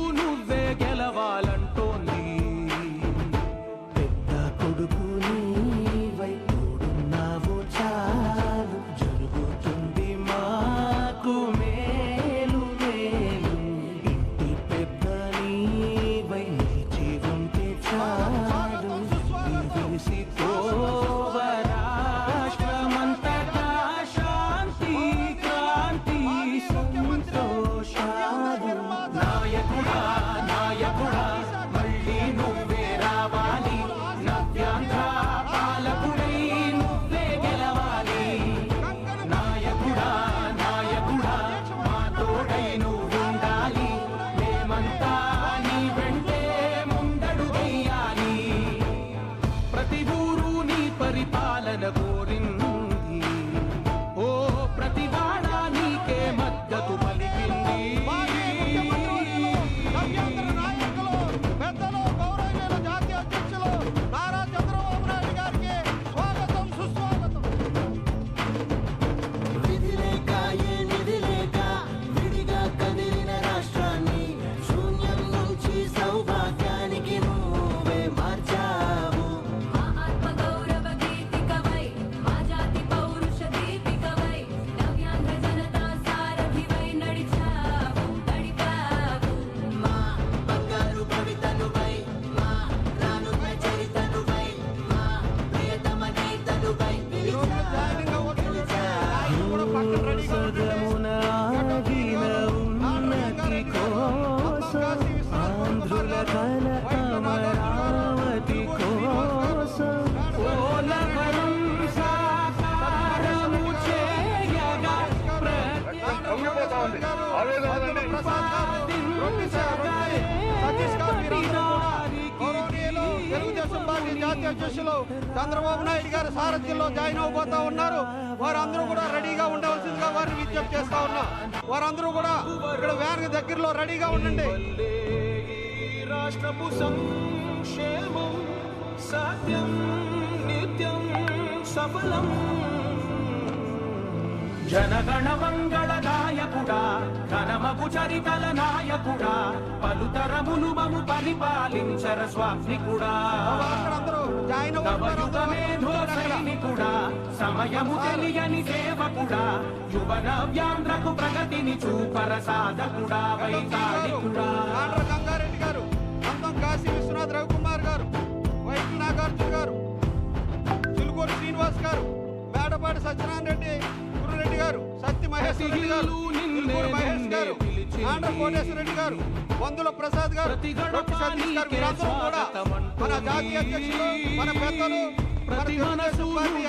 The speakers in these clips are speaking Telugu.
ప్రతి మనసు జాతీయ అధ్యక్షులు చంద్రబాబు నాయుడు గారు సారథ్యంలో జాయిన్ అవబోతా ఉన్నారు. వారందరూ కూడా రెడీగా ఉండవలసిందిగా వారిని విజ్ఞప్తి చేస్తా ఉన్నా. వారందరూ కూడా ఇక్కడ వ్యాన్ దగ్గరలో రెడీగా ఉండండి. రాష్ట్రపు సంక్షేమం సత్యం నిత్యం సఫలం. జనగణ మంగళ నాయకుడా ఘనమగు చరితల నాయకుడా పలుతరములు మము పరిపాలించర స్వామి కూడా నవయుగమేధో సైనికుడా. సమయము తెలియని సేవకుడా. యువ నవ్యాంధ్రకు ప్రగతిని చూపర సాధకుడా వైతాళికుడా. ఆంధ్ర గంగారెడ్డి గారు అంతం కాశీ విశ్వనాథ్ రవికుమార్ గారు వైద్య నాగార్జున గారు చిలుకూరు శ్రీనివాస్ గారు మేడపాటి సత్యనారాయణ రెడ్డి గురురెడ్డి గారు సత్య మహేశ్వర రెడ్డి గారు మహేష్ గారు ఆంధ్ర కోటేశ్వర రెడ్డి గారు వందుల ప్రసాద్ గారు రొట్టి సతీష్ గారు వీరందరూ కూడా మన జాతీయ అధ్యక్షులు మన పెద్దలు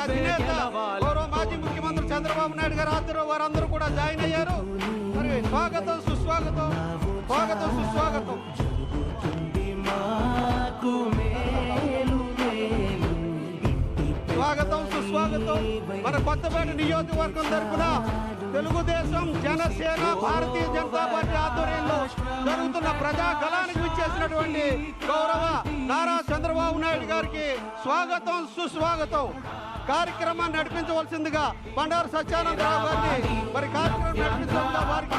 అధినేత గౌరవ మాజీ ముఖ్యమంత్రి చంద్రబాబు నాయుడు గారు ఆధ్వర్యంలో వారందరూ కూడా జాయిన్ అయ్యారు. మరి స్వాగతం సుస్వాగతం స్వాగతం సుస్వాగతం. స్వాగతం సుస్వాగతం. మన కొత్తపేట నియోజకవర్గం తరఫున తెలుగుదేశం జనసేన భారతీయ జనతా పార్టీ ఆధ్వర్యంలో జరుగుతున్న ప్రజా కళానికి విచ్చేసినటువంటి గౌరవ నారా చంద్రబాబు నాయుడు గారికి స్వాగతం సుస్వాగతం. కార్యక్రమాన్ని నడిపించవలసిందిగా బండారు సత్యానందరావు గారిని మరి కార్యక్రమం నడిపించడంలో వారికి